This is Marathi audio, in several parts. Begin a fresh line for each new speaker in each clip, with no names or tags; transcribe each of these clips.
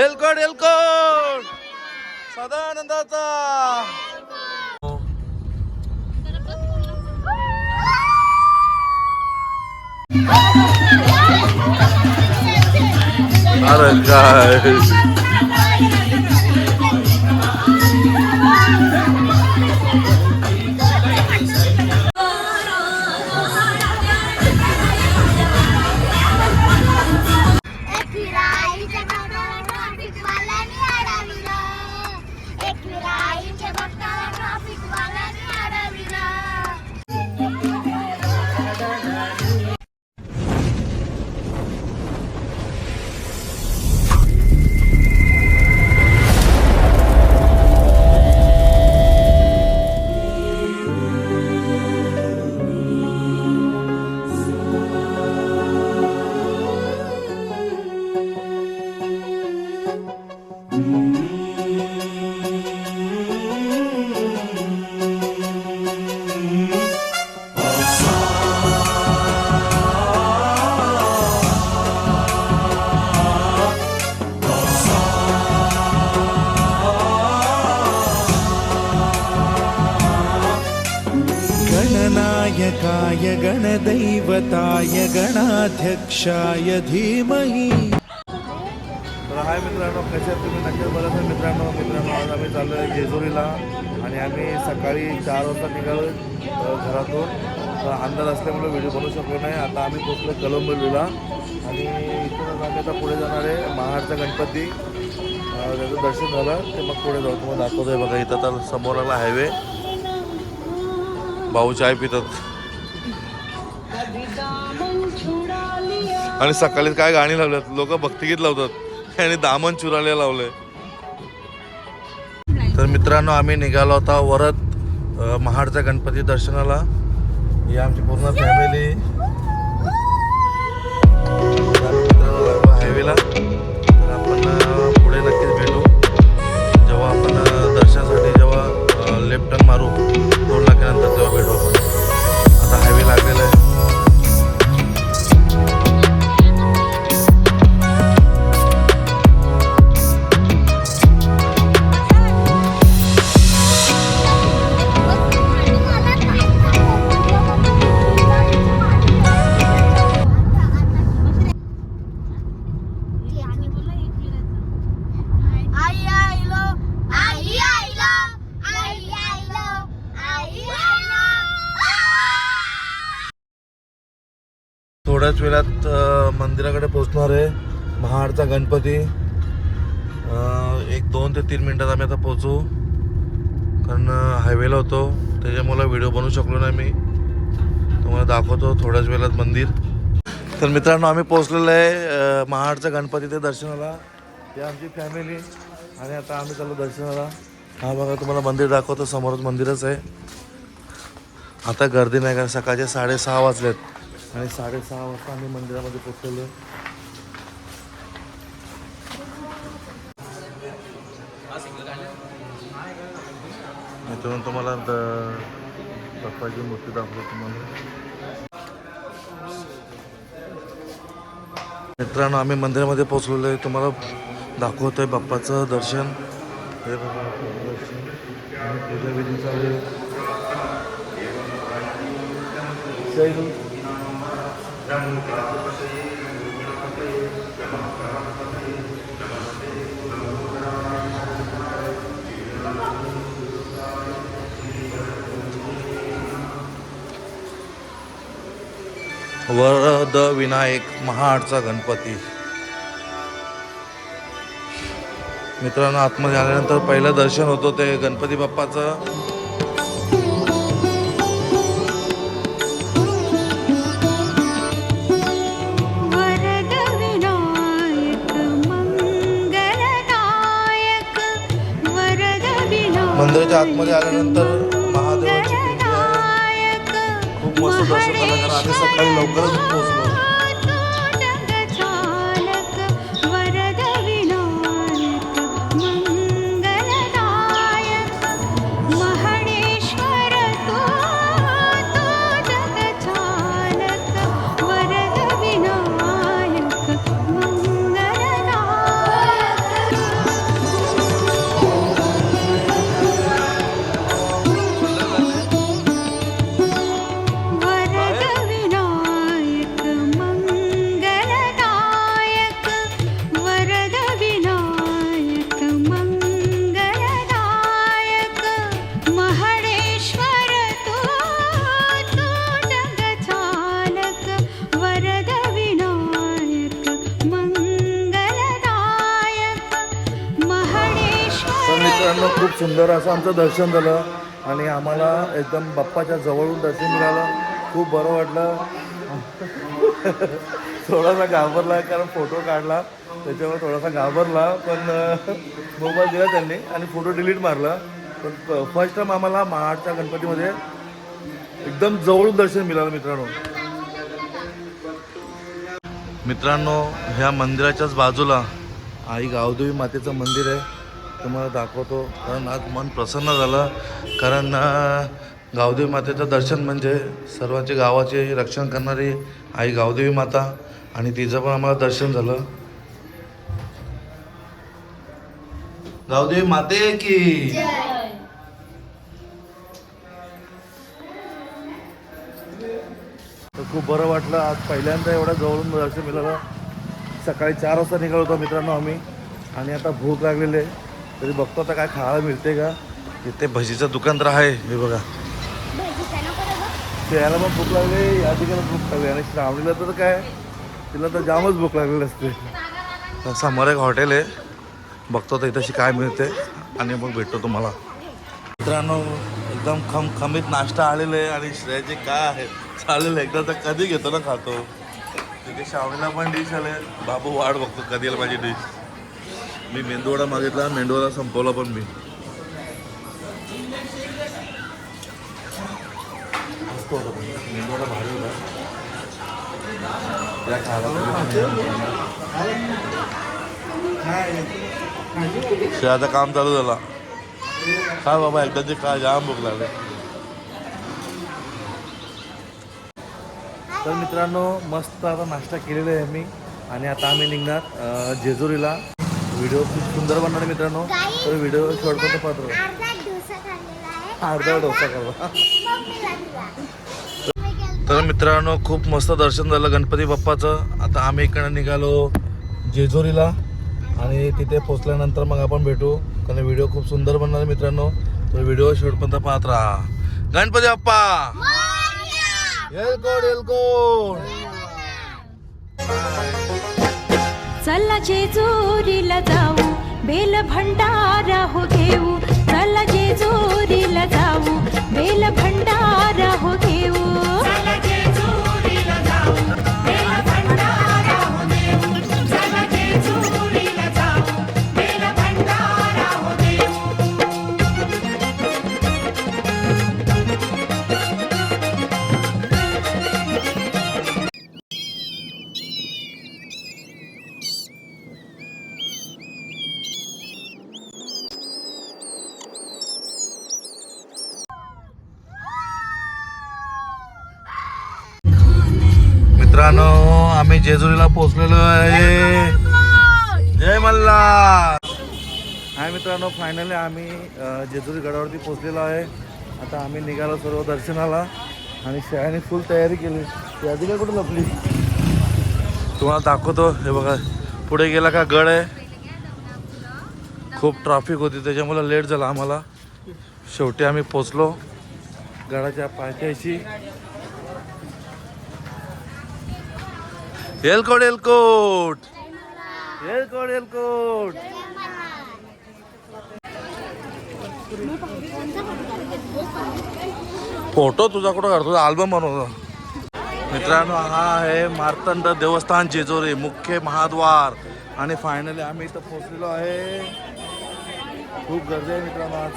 एलकोट एलकोट सदानंदाचा अरे काय
गणदैवताय गणाध्यक्षाय धीमहि।
तर हाय मित्रांनो कसे तुम्ही? नक्कीच बरं तर मित्रांनो. मित्रांनो आज आम्ही चाललो आहे जेजुरीला आणि आम्ही सकाळी चार वाजता निघालो घरातून. तर अंदाज असल्यामुळे व्हिडिओ बनवू शकलो नाही. आता आम्ही पोचलो कलंबलूला आणि इथूनच आम्ही आता पुढे जाणार आहे महाडचा गणपती. त्याचं दर्शन झालं ते मग पुढे जाऊ. तुम्हाला दाखवतोय बघा इथं तर समोर आला हायवे भाऊ चाय पितात. आणि सकाळी काय गाणी लावल्यात? लोक भक्तिगीत लावतात. आणि दामन चुराले लावले. तर मित्रांनो आम्ही निघालो होता वरत महाडच्या गणपती दर्शनाला. ही आमची पूर्ण फॅमिली हायवेला तर आपण थोड्याच वेळात मंदिराकडे पोहोचणार आहे महाडचा गणपती. एक दोन ते तीन मिनटात आम्ही आता पोचू कारण हायवेला होतो. त्याच्यामुळे व्हिडिओ बनवू शकलो नाही मी. तुम्हाला दाखवतो थोड्याच वेळात मंदिर. तर मित्रांनो आम्ही पोचलेलो आहे महाडचा गणपती ते दर्शनाला. ही आमची फॅमिली आणि आता आम्ही चाललो दर्शनाला. हा बघा तुम्हाला मंदिर दाखवतो. समोरच मंदिरच आहे. आता गर्दी नाही कारण सकाळचे साडेसहा वाजलेत. आणि साडेसहा वाजता आम्ही मंदिरामध्ये पोचलेलो. आहे. मित्रांनो तुम्हाला द- बाप्पाची मूर्ती दाखवतो तुम्हाला. मित्रांनो आम्ही मंदिरामध्ये पोचलेलो आहे. तुम्हाला दाखवतोय बाप्पाचं दर्शन. हे दर्शन. पूजा विधी चालू आहे. वरद विनायक महाडचा गणपती. मित्रांनो आतमध्ये आल्यानंतर पहिलं दर्शन होतं ते गणपती बाप्पाचं. मंदिराच्या आतमध्ये आल्यानंतर महादेवाची पिंडी आहे. खूप मस्त दर्शन झालं कारण आम्ही सकाळी लवकरच पोहोचलो खूप सुंदर असं आमचं दर्शन झालं. आणि आम्हाला एकदम बाप्पाच्या जवळून दर्शन मिळालं. खूप बरं वाटलं. थोडासा घाबरला कारण फोटो काढला. त्याच्यामुळे थोडासा घाबरला पण मोबाईल दिला त्यांनी आणि फोटो डिलीट मारला. पण फर्स्ट टाइम आम्हाला महाडच्या गणपतीमध्ये एकदम जवळून दर्शन मिळालं मित्रांनो. मित्रांनो ह्या मंदिराच्याच बाजूला आई गावदेवी मातेचं मंदिर आहे. तुम्हाला दाखवतो. कारण आज मन प्रसन्न झालं. कारण गावदेवी मातेचं दर्शन म्हणजे सर्वांचे गावाचे रक्षण करणारी आई गावदेवी माता आणि तिचं पण आम्हाला दर्शन झालं. गावदेवी माते की? तर खूप बरं वाटलं. आज पहिल्यांदा एवढं जवळून दर्शन मिळालं. सकाळी चार वाजता निघालो होतो मित्रांनो आम्ही. आणि आता भूक लागलेली आहे. तरी बघतो आता काय खायला मिळते का. इथे भजीचं दुकान तर आहे हे बघा. त्याला पण भूक लागली या ठिकाणी भूक लागली. आणि श्रावणीला तर काय तिला तर जामच भूक लागलेली असते. समोर एक हॉटेल आहे. बघतो तर इथं काय मिळते. आणि मग भेटतो तुम्हाला. मित्रांनो एकदम खमखमीत नाश्ता आलेला आहे आणि श्रेयाचे काय आहे चालेल एकदा तर कधी घेतो ना खातो. तिथे श्रावणीला पण डिश आले बाबू वाट बघतो कधी येईल माझी डिश मी मेंदूवडा मागितला मेंदूवडा संपवला पण मी. मेंदूवडा भारी होता. श्रेयाचं काम चालू झाला. काय बाबा एकदाचे काय जाम भूक लागले. तर मित्रांनो मस्त आता नाश्ता केलेला आहे मी आणि आता आम्ही निघणार जेजुरीला. व्हिडिओ खूप सुंदर बनणार मित्रांनो. तर व्हिडिओ शेवटपर्यंत पाहतो.
अर्धा डोसा गेलतो.
तर मित्रांनो खूप मस्त दर्शन झालं गणपती बाप्पाचं. आता आम्ही इकडं निघालो जेजुरीला आणि तिथे पोचल्यानंतर मग आपण भेटू. कारण व्हिडिओ खूप सुंदर बनणार मित्रांनो. तर व्हिडिओ शेवटपर्यंत पाहत राहा. गणपती बाप्पा! येलकोड येलकोड
चला जेजुरीला जाऊ बेल भंडारा हो घेऊ. चला जेजुरीला जाऊ बेल भंडारा हो घेऊ.
फायनली आम्ही अ, जेजुरी गडावरती पोहोचलेलो आहे. आता आम्ही निघालो सर्व दर्शनाला आणि शाळेने फुल तयारी केली. यादी काय कुठं लपली तुम्हाला दाखवतो. हे बघा पुढे गेला का गड आहे. खूप ट्रॅफिक होती त्याच्यामुळे लेट झाला आम्हाला. शेवटी आम्ही पोचलो गडाच्या पायथ्याशी. एलकोट एलकोट एलकोट एलकोट फोटो तुझा कुठं काढतो? अल्बम बनवतो मित्रांनो हा आहे मार्तंड देवस्थान जेजोरी मुख्य महाद्वार. आणि फायनली आम्ही इथं पोहोचलेलो आहे. खूप गर्दी आहे मित्रांनो आज.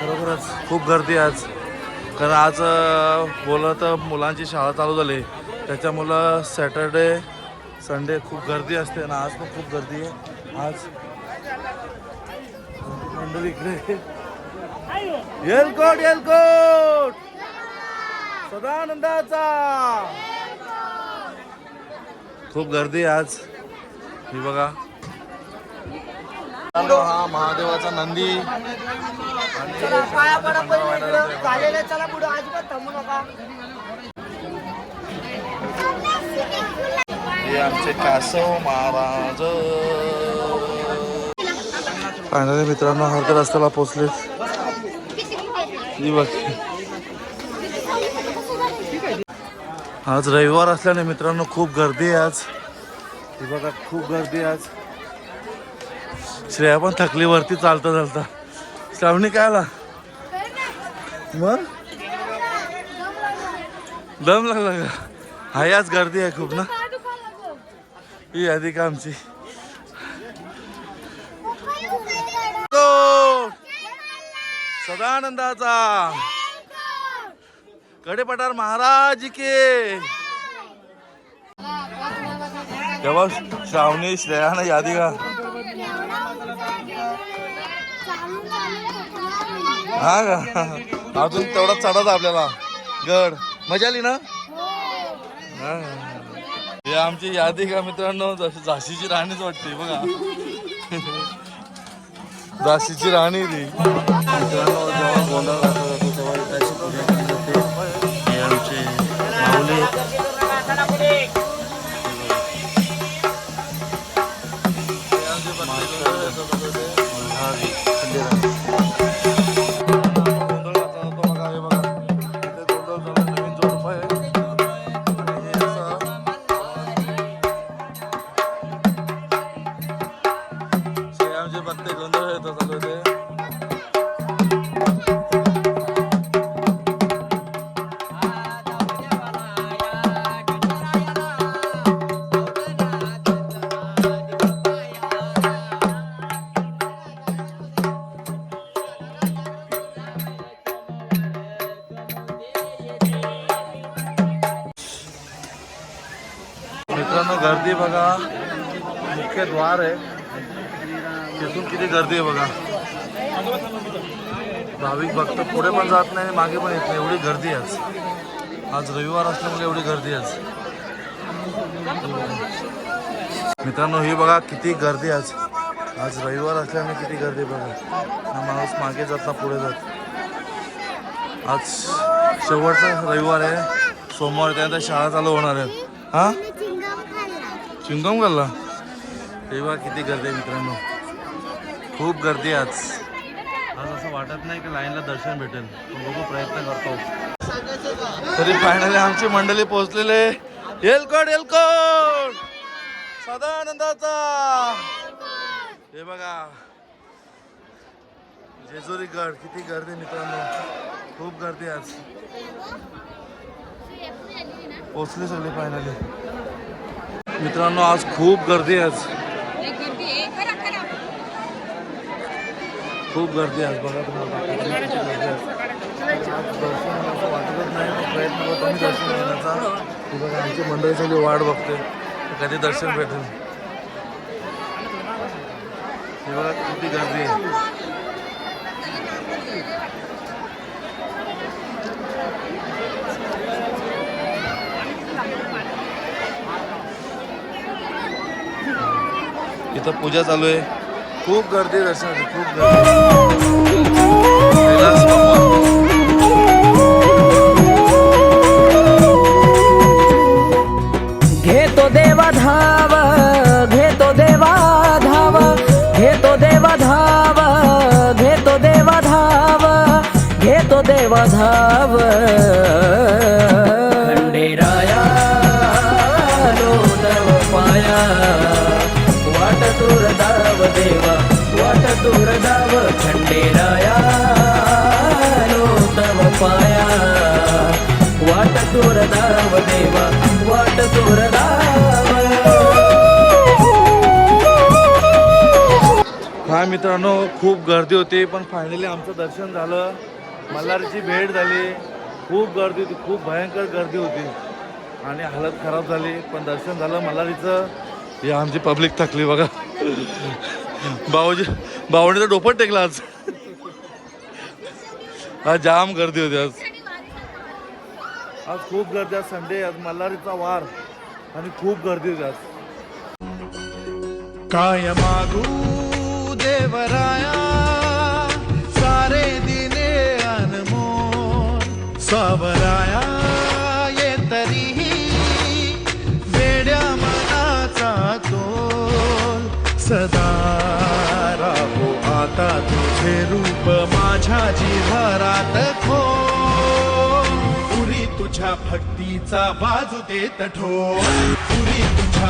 खरोखरच खूप गर्दी आहे आज. कारण आज बोललं तर मुलांची शाळा चालू झाली. त्याच्यामुळं सॅटरडे संडे खूप गर्दी असते आणि आज पण खूप गर्दी आहे. आज मंडळी इकडे. येलकोट येलकोट. सदानंदाचा. खूप गर्दी आहे आज. ही बघा. हा महादेवाचा नंदी. हे आमचे कासव महाराज. फायनली मित्रांनो हरकत रस्त्याला पोचले ही बघ. आज रविवार असल्याने मित्रांनो खूप गर्दी आहे आज. ही बघा खूप गर्दी आहे आज. श्रेया पण थकली वरती चालता चालता. श्रावणी काय आला? मग? दम लागला का? हाय आज गर्दी आहे खूप ना? ही यादी का आमची? सदानंदाचा. कडेपठार महाराज के. तेव्हा श्रावणी श्रेयानं यादी का? हा का? अजून तेवढा चढत आपल्याला. गड. मजा आली ना? हे आमची यादी का मित्रांनो? जशी झाशीची राणीच वाटते बघा. झाशीची राणी ती. मित्रांनो जेव्हा गोंधळ घातला जातो तेव्हा पूजा केली जाते हे आमचे माऊली मित्रांनो ही बघा किती गर्दी आहे आज. आज रविवार असल्यामुळे किती गर्दी बघा. हा माणूस मागे जात ना पुढे जात. आज शेवटचा रविवार आहे. सोमवार त्यानंतर शाळा चालू होणार आहे. हा?
चिंगम खाल्ला
तेव्हा किती गर्दी आहे मित्रांनो. खूप गर्दी आहे आज. आज असं वाटत नाही की लाईनला दर्शन भेटेल. बघू प्रयत्न करतो. तरी फायनली आमची मंडळी पोहोचलेले एलकोट एलकोट. सदानंदाचा. हे बघा. जेजुरी गड किती गर्दी मित्रांनो. खूप गर्दी आज. पोचली सगळी फायनली मित्रांनो आज खूप गर्दी आज. खूप गर्दी आज. बघा तुम्हाला गर्दी आज. दर्शन असं वाटतच नाही. प्रयत्न करतो मी दर्शन घेण्याचा बघा आमची मंडळी सगळी वाट बघते. कधी दर्शन भेटेल. हे बघा किती गर्दी आहे. इथं पूजा चालू आहे. खूप गर्दी आहे दर्शनाची खूप गर्दी
घेतो देवा धाव घेतो देवा धाव घेतो देवा धाव घेतो देवा धाव घेतो देवा धाव. खंडेराया तव पाया वाट दूर दाव देवा वाट दूर दाव खंडेराया तव पाया. वाट दाव देवा वाट दूर दाव
हा मित्रांनो खूप गर्दी होती पण फायनली आमचं दर्शन झालं. मल्हारीची भेट झाली. खूप गर्दी होती खूप भयंकर गर्दी होती. आणि हालत खराब झाली पण दर्शन झालं मल्हारीचं. हे आमची पब्लिक थकली बघा. भाऊजी भाऊने डोपट टेकला आज. हा जाम गर्दी होती आज. आज खूप गर्दी आज संडे आज मल्हारीचा वार आणि खूप गर्दी आज.
काय मागू देवराया? सारे दिने अनमोल. सावराया ये तरीही वेड्या मनाचा तो सदा राहो आता तुझे रूप माझ्या जिव्हारात खो तुझ्या भक्तीचा बाजू देत ठो. पुरी तुझ्या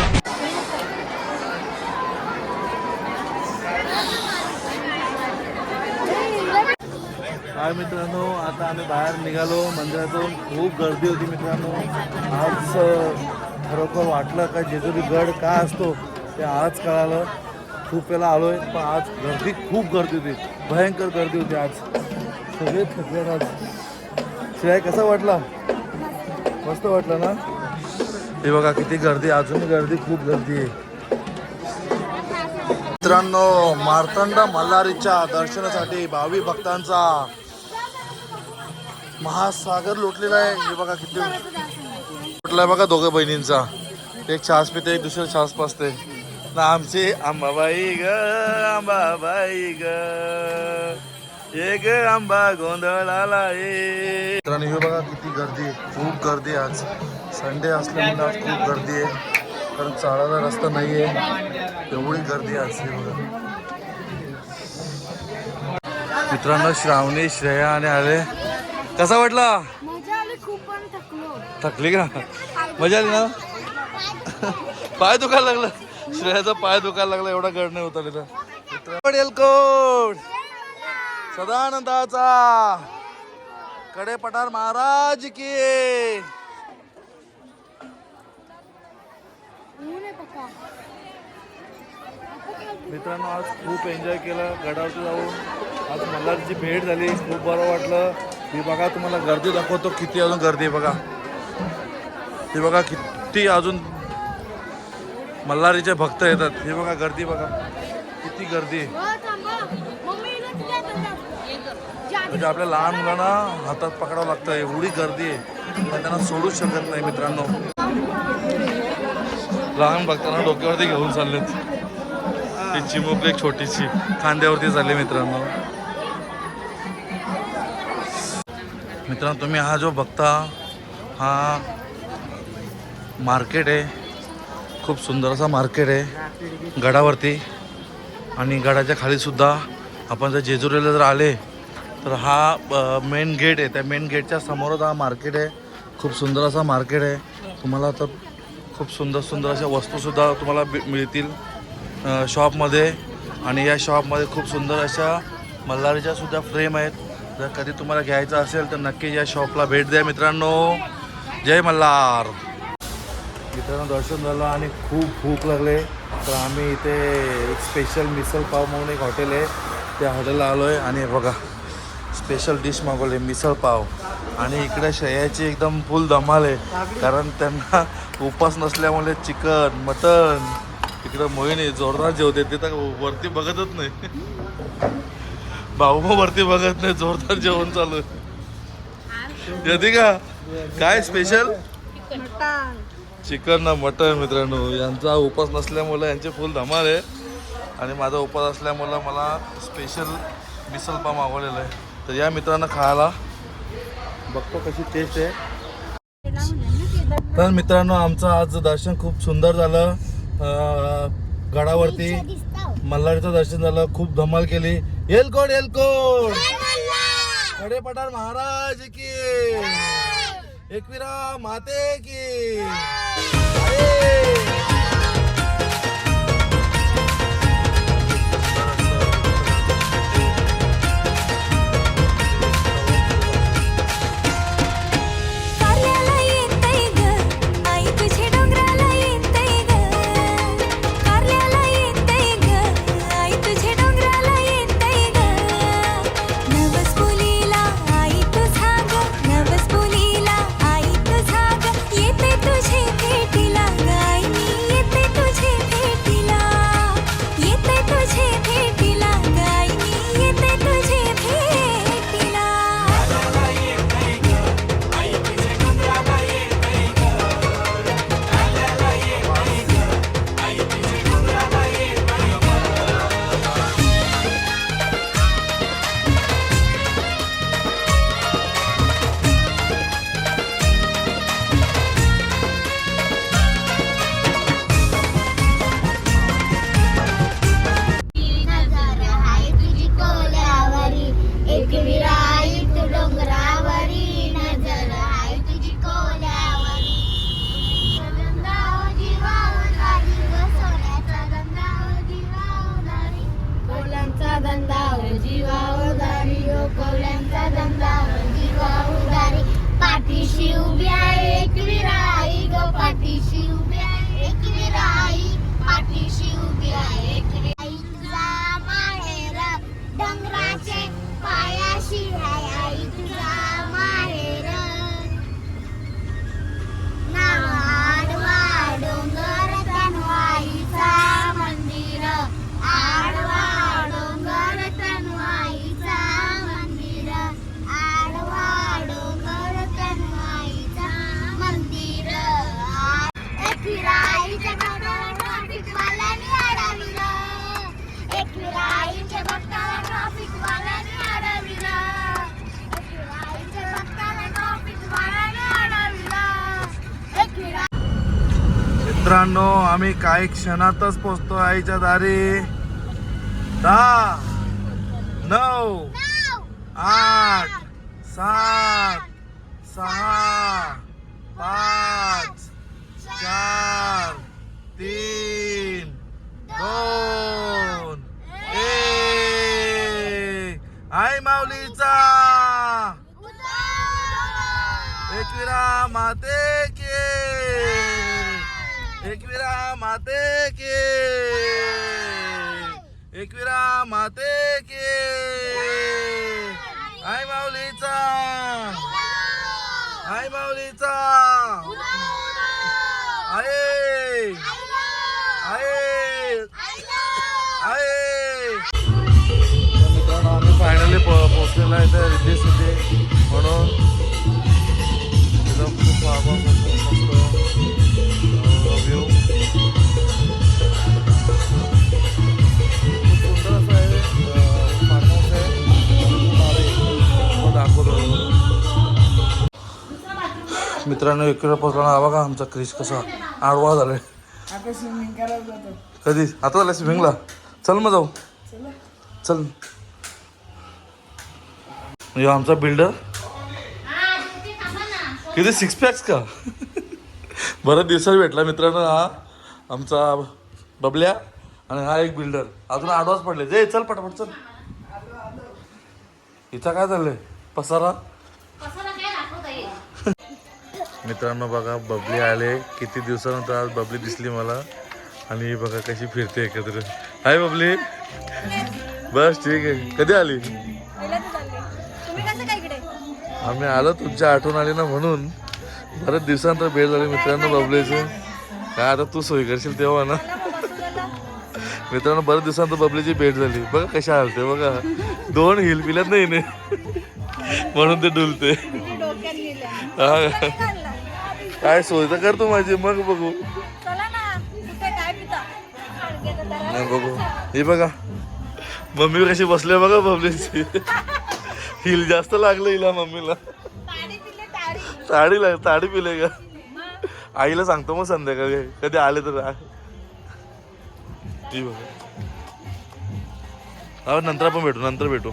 काय मित्रांनो आता आम्ही बाहेर निघालो. मंदिरातून खूप गर्दी होती मित्रांनो. आज खरोखर वाटलं का जेजुरी गड का असतो ते आज कळालं. खूप वेळा आलो आहे पण आज गर्दी खूप गर्दी होती. भयंकर गर्दी होती आज. सगळे थकले आज. शिवाय कसा वाटला? मस्त वाटलं ना? हे बघा किती गर्दी अजून गर्दी खूप गर्दी आहे. मित्रांनो मार्तंड मल्हारीच्या दर्शनासाठी भावी भक्तांचा महासागर लुटलेला आहे. हे बघा किती लुटलाय बघा दोघं बहिणींचा. एक छास पिते एक दुसरं छास पाचते ना आमची आंबाबाई ग आंबाबाई ग. एक आंबा गोंधळाला मित्रांनो हे बघा किती गर्दी आहे. खूप गर्दी आहे आज. संडे असल्यामुळे आज खूप गर्दी आहे. कारण चालायला रस्ता नाही आहे एवढी गर्दी आहे आज हे बघा. मित्रांनो श्रावणी श्रेया आणि आले. कसा वाटला?
मजा आली खूप पण थकलो.
थकली का? मजा आली ना? पाय दुखायला लागला. श्रेयाचा पाय दुखायला लागला. एवढा गड नाही होता पडेल कोण? सदानंदाचा. कडे पठार महाराज की. मित्रांनो आज खूप एन्जॉय केलं गडावरती जाऊन. आज मल्हारची भेट झाली खूप बरं वाटलं. ही बघा तुम्हाला गर्दी दाखवतो किती अजून गर्दी आहे बघा. ही बघा किती अजून मल्हारीचे भक्त येतात. हे बघा गर्दी बघा. किती गर्दी म्हणजे आपल्या लहान मुलांना हातात पकडावं लागतं एवढी गर्दी आहे. पण त्यांना सोडूच शकत नाही मित्रांनो. लहान भक्तांना डोक्यावरती घेऊन चाललेत. ती चिमुकली एक छोटीशी खांद्यावरती चालली मित्रांनो. मित्रांनो तुम्ही हा जो बघता हा मार्केट आहे. खूप सुंदर असा मार्केट आहे. गडावरती. आणि गडाच्या खालीसुद्धा आपण जर जेजुरीला जर आले तर हा मेन गेट आहे. त्या मेन गेटच्या समोरच हा मार्केट आहे. खूप सुंदर असा मार्केट आहे. तुम्हाला तर खूप सुंदर सुंदर अशा वस्तूसुद्धा तुम्हाला मिळतील शॉपमध्ये आणि या शॉपमध्ये खूप सुंदर अशा मल्हारीच्या सुद्धा फ्रेम आहेत. जर कधी तुम्हाला घ्यायचं असेल तर नक्की या शॉपला भेट द्या मित्रांनो. जय मल्हार. मित्रांनो दर्शन झालं आणि खूप भूक लागले. तर आम्ही इथे एक स्पेशल मिसल पाव म्हणून एक हॉटेल आहे. त्या हॉटेलला आलो आहे आणि बघा. स्पेशल डिश मागवले मिसळ पाव. आणि इकडे शयाची एकदम फुल धमाल आहे. कारण त्यांना उपास नसल्यामुळे चिकन मटन इकडं मोहिनी जोरदार जेवते. ते तर वरती बघतच नाही. भाऊ मग वरती बघत नाही जोरदार जेवण चालू आहे. येते का? काय स्पेशल चिकन ना मटन मित्रांनो. यांचा उपास नसल्यामुळं यांचे फुल धमाल आहे. आणि माझा उपास असल्यामुळं मला स्पेशल मिसळ पाव मागवलेलं आहे. तर या मित्रांना खायला बघतो कशी टेस्ट आहे. तर मित्रांनो आमचं आज दर्शन खूप सुंदर झालं. गडावरती मल्हारीचं दर्शन झालं. खूप धमाल केली. येलकोड येलकोड खडे पठार महाराज की एकविरा माते की? मित्रांनो आम्ही काही क्षणातच पोचतो आईच्या दारी. दहा नऊ आठ सात सहा पाच चार तीन दोन एक. आई माऊलीचा. एकविरा माते एकविरा माते के। एकविरा माते के। आई माऊलीचा। आई माऊलीचा। आहे आहे आहे मित्रांनो आम्ही फायनली पोहोचलेला आहे तर रिद्धेश इथे. म्हणून मित्रांनो इकडे पोहोचला ना. बघा आमचा क्रिश कसा आडवा झालाय. कधी? आता झालं स्विमिंगला चल मग जाऊ. चल. म्हणजे आमचा बिल्डर किती सिक्स पॅक्स का? बऱ्याच दिवसात भेटला मित्रांनो हा. आमचा बबल्या आणि हा एक बिल्डर अजून आडवाच पडले. जे चल पटापट चल. इथं काय चाललंय? पसारा. मित्रांनो बघा बबली आले. किती दिवसानंतर आज बबली दिसली मला. आणि ही बघा कशी फिरते एकत्र. हाय बबली. बस ठीक आहे. कधी आली? आम्ही आलो तुमच्या आठवण आली ना म्हणून. बरेच दिवसानंतर भेट झाली मित्रांनो बबलीचं. काय आता तू सोयी करशील तेव्हा ना? मित्रांनो बरेच दिवसानंतर बबलीची भेट झाली. बघा कशा आलते बघा. दोन हिल पिल्यात नाही ने. म्हणून ते डुलते. हा? काय सोय तर कर तू माझी मग बघू. नाही बघू. हे बघा. मम्मी कशी बसले बघा बबलीची हिल जास्त लागलं हिला मम्मीला.
ताडी पिले ताडी.
ताडी लाग ताडी पिले का? आईला सांगतो मग संध्याकाळी. कधी आले तर ती बघा. हा नंतर आपण भेटू नंतर भेटू.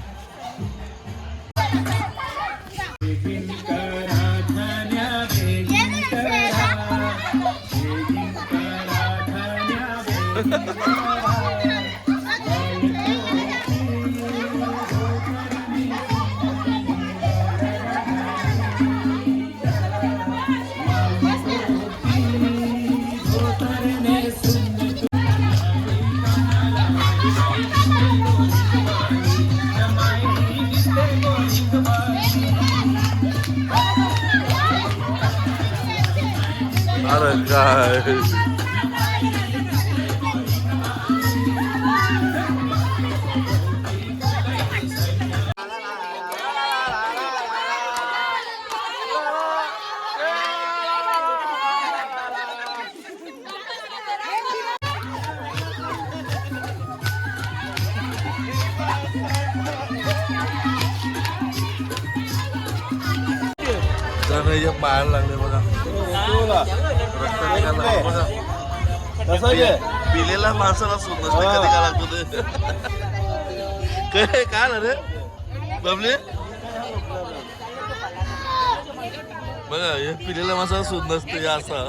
अरे काय जाणं पायाला लागले बघा रस्ता निघाला बघा पिलेला माणसाला सुद्धा कधी का लागतो ते काय रे? बबले? बघा पिलेला माणसाला सुद्धा नसते असा.